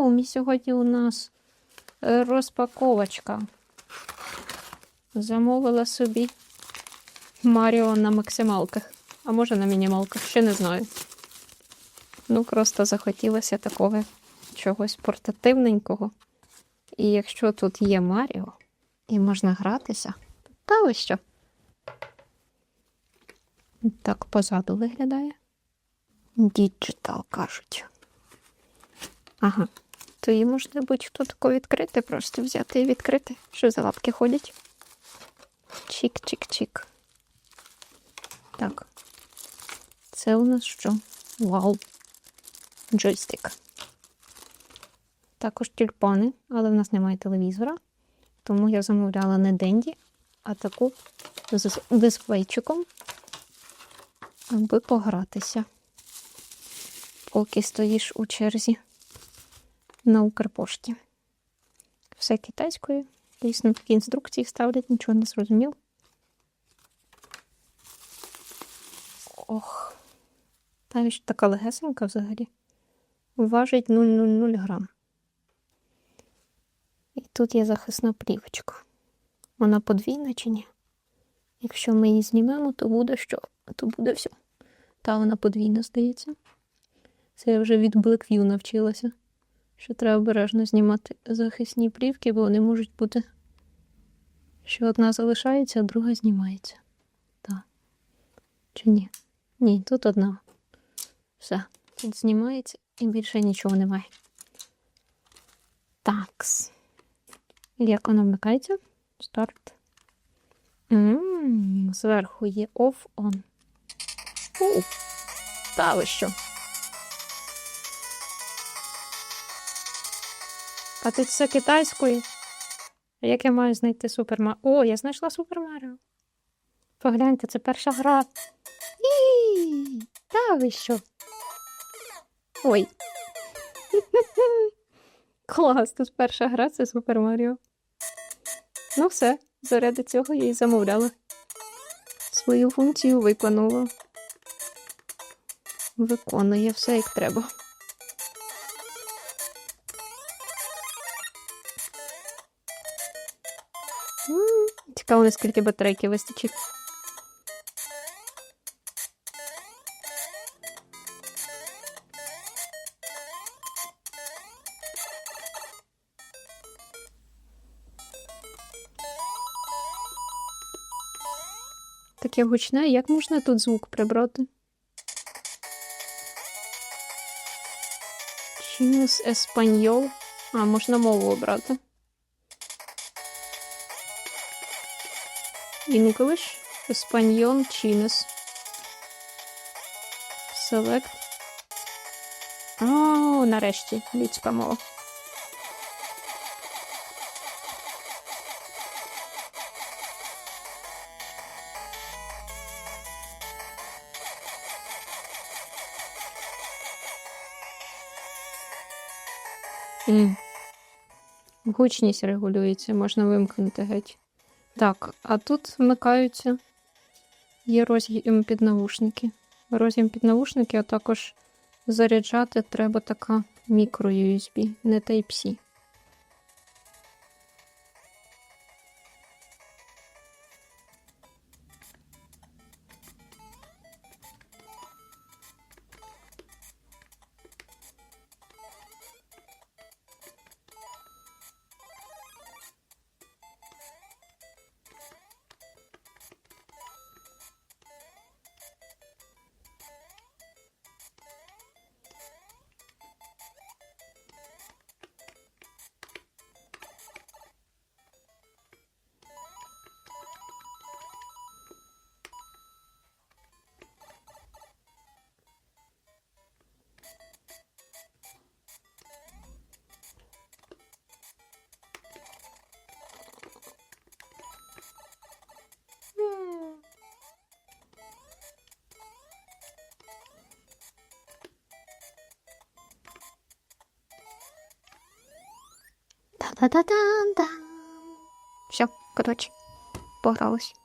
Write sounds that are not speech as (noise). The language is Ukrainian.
Xiaomi сьогодні у нас е, розпаковочка. Замовила собі Маріо на максималках. А може на мінімалках, ще не знаю. Ну, просто захотілося такого чогось портативненького. І якщо тут є Маріо і можна гратися, та ось що. Так позаду виглядає. Діджитал кажуть. Ага. То її можна будь-хто тако відкрити, просто взяти і відкрити, що за лапки ходять. Чик-чик-чик. Так. Це у нас що? Вау. Джойстик. Також тюльпани, але в нас немає телевізора. Тому я замовляла не Денді, а таку з дисплейчиком, аби погратися. Поки стоїш у черзі на Укрпошті. Все китайською. Дійсно, такі інструкції ставлять, нічого не зрозумів. Ох, та така легесенька взагалі. Важить 0,00 грам. І тут є захисна плівочка. Вона подвійна чи ні? Якщо ми її знімемо, то буде що? То буде все. Та вона подвійна, здається. Це я вже від Blackview навчилася. Що треба обережно знімати захисні плівки, бо вони можуть бути, що одна залишається, а друга знімається. Так. Чи ні? Ні, тут одна. Все. Тут знімається і більше нічого немає. Такс. Як вона вмикається? Старт. М, Зверху є off-on. Та ви що? А тут все китайською. Як я маю знайти Супермаріо? О, я знайшла Супер Маріо. Погляньте, це перша гра. І, Та ви що? Ой. (laughs) Клас, тут перша гра це Супер Маріо. Ну все, заради цього я і замовляла. Свою функцію виконала. Виконує все як треба. Цікаво, наскільки батарейки вистачить. Таке гучне, як можна тут звук прибрати? Чинус еспаньол. А, можна мову обрати. English, Espanol, Chinese. Select. О, нарешті, людська мова. Гучність регулюється, можна вимкнути геть. Так, а тут вмикаються. Є роз'єм під навушники. Роз'єм під навушники, а також заряджати треба така мікро USB, не Type-C. Та-та-та-та-та. Все, коротше, погралась.